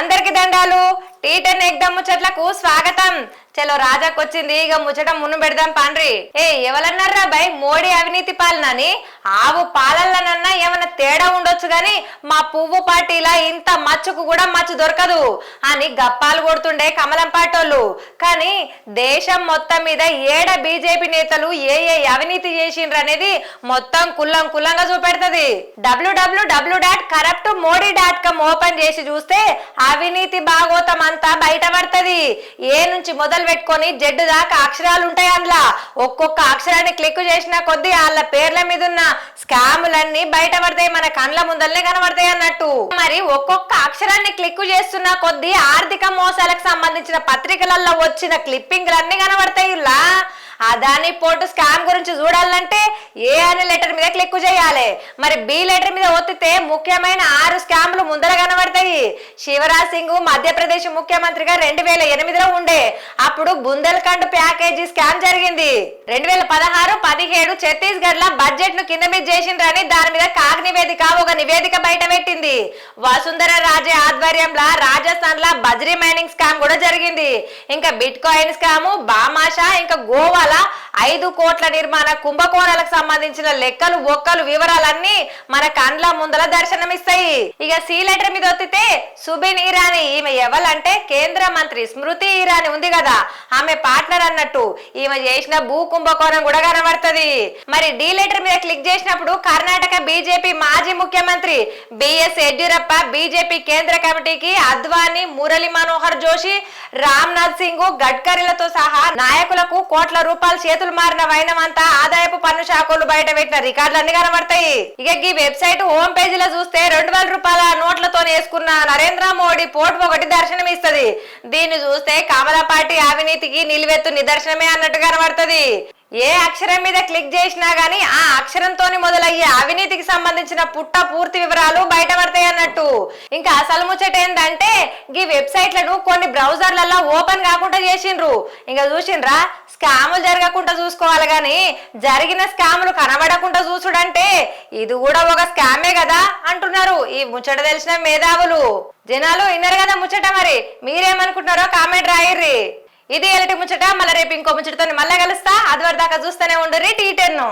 అందరికి దండాలు. Tea ten ఎగ్దమ్ ముచ్చట్లకు స్వాగతం. చలో రాజాకు వచ్చింది ఇక ముచ్చట మున్ను పెడదాం పాండ్రి. ఏ ఎవరన్నారా బై మోడీ అవినీతి పాలనని? ఆవు పాలనన్నా ఏమైనా తేడా ఉండొచ్చు గాని మా పువ్వు పార్టీలా ఇంత మచ్చుకు కూడా మచ్చు దొరకదు అని గప్పాలు కొడుతుండే కమలం పాటోళ్ళు. కానీ దేశం మొత్తం మీద ఏడ బీజేపీ నేతలు ఏ ఏ అవినీతి చేసిండ్రు అనేది మొత్తం కుల్లం కుల్లంగా చూపెడుతుంది. WW W dot corrupt Modi dot com open చేసి చూస్తే అవినీతి భాగోతం అంతా బయటపడుతుంది. ఏ నుంచి మొదలు పెట్టుకొని జెడ్డు దాకా అక్షరాలు ఉంటాయి అందులో. ఒక్కొక్క అక్షరాన్ని క్లిక్ చేసిన కొద్దీ వాళ్ళ పేర్ల మీద ఉన్న స్కాములన్నీ బయటపడతాయి మన కండ్ల ముందల్నే కనబడతాయి అన్నట్టు. మరి ఒక్కొక్క అక్షరాన్ని క్లిక్ చేస్తున్న కొద్దీ ఆర్థిక మోసాలకు సంబంధించిన పత్రికలలో వచ్చిన క్లిప్పింగ్లన్నీ కనబడతాయి ఇలా అదాని పోర్టు స్కామ్ గురించి చూడాలంటే ఏ అనే లెటర్ మీద క్లిక్ చేయాలి. మరి బి లెటర్ మీద ఒత్తితే ముఖ్యమైన ఆరు స్కామ్లు ముందర కనబడతాయి. శివరాజ్ సింగ్ మధ్యప్రదేశ్ ముఖ్యమంత్రిగా రెండు వేల ఎనిమిదిలో ఉండే. అప్పుడు బుందేల్ఖండ్ ప్యాకేజీ స్కామ్ జరిగింది. రెండు వేల పదహారు పదిహేడు ఛత్తీస్గఢ్లో బడ్జెట్ను కింద మీద చేసిండ్రని దాని మీద కాగ్ నివేదిక ఒక నివేదిక బయట పెట్టింది. వసుంధర రాజే ఆధ్వర్యంలో రాజస్థాన్ లా బజ్రీ మైనింగ్ స్కామ్ కూడా జరిగింది. ఇంకా బిట్ కాయిన్ స్కామ్ బామాషా ఇంకా గోవా ఇవాళ ఐదు కోట్ల నిర్మాణ కుంభకోణాలకు సంబంధించిన లెక్కలు ఒక్కలు వివరాలన్నీ మన కండ్ల ముందల దర్శనమిస్తాయి. ఇక సి లెటర్ మీద ఒత్తితే సుబిన్ ఇరానీ ఈమె ఎవలంటే కేంద్ర మంత్రి స్మృతి ఇరానీ ఉంది కదా. ఆమె పార్ట్నర్ అన్నట్టు ఈమె చేసిన భూ కుంభకోణం కూడా కనబడుతుంది. మరి డి లెటర్ మీద క్లిక్ చేసినప్పుడు కర్ణాటక బీజేపీ మాజీ ముఖ్యమంత్రి బిఎస్ యడ్యూరప్ప బీజేపీ కేంద్ర కమిటీకి అద్వానీ మురళీ మనోహర్ జోషి రామ్నాథ్ సింగ్ గడ్కరీలతో సహా నాయకులకు కోట్ల రూపాయలు చేతులు మారిన వైనమంతా ఆదాయపు పన్ను శాఖలు బయట పెట్టిన రికార్డులన్నీ కనబడతాయి. ఇక ఈ వెబ్సైట్ హోమ్ పేజీలో చూస్తే రెండు వేల రూపాయల నోట్లతో వేసుకున్న నరేంద్ర మోడీ పోటు ఒకటి దర్శనమిస్తుంది. దీన్ని చూస్తే కమల పార్టీ అవినీతికి నిలువెత్తు నిదర్శనమే అన్నట్టు కనబడుతుంది. ఏ అక్షరం మీద క్లిక్ చేసినా గానీ ఆ అక్షరంతోని మొదలయ్యే అవినీతికి సంబంధించిన పుట్ట పూర్తి వివరాలు బయటపడతాయి అన్నట్టు. ఇంకా అసలు ముచ్చట ఏంటంటే ఈ వెబ్సైట్లను కొన్ని బ్రౌజర్లలో ఓపెన్ కాకుండా చేసిండ్రు. ఇంకా చూసిండ్రా స్కాములు జరగకుండా చూసుకోవాలి గాని జరిగిన స్కాములు కనబడకుండా చూసుడంటే ఇది కూడా ఒక స్కామే కదా అంటున్నారు ఈ ముచ్చట తెలిసిన మేధావులు. జనాలు విన్నారు కదా ముచ్చట మరి? మీరేమనుకుంటున్నారో కామెంట్ రాయిర్రి. ఇది ఎలటి ముచ్చట మళ్ళీ రేపు ఇంకో ముచ్చటతో మళ్ళీ కలుస్తా. అది దాకా చూస్తూనే ఉండు టీ టెన్ను.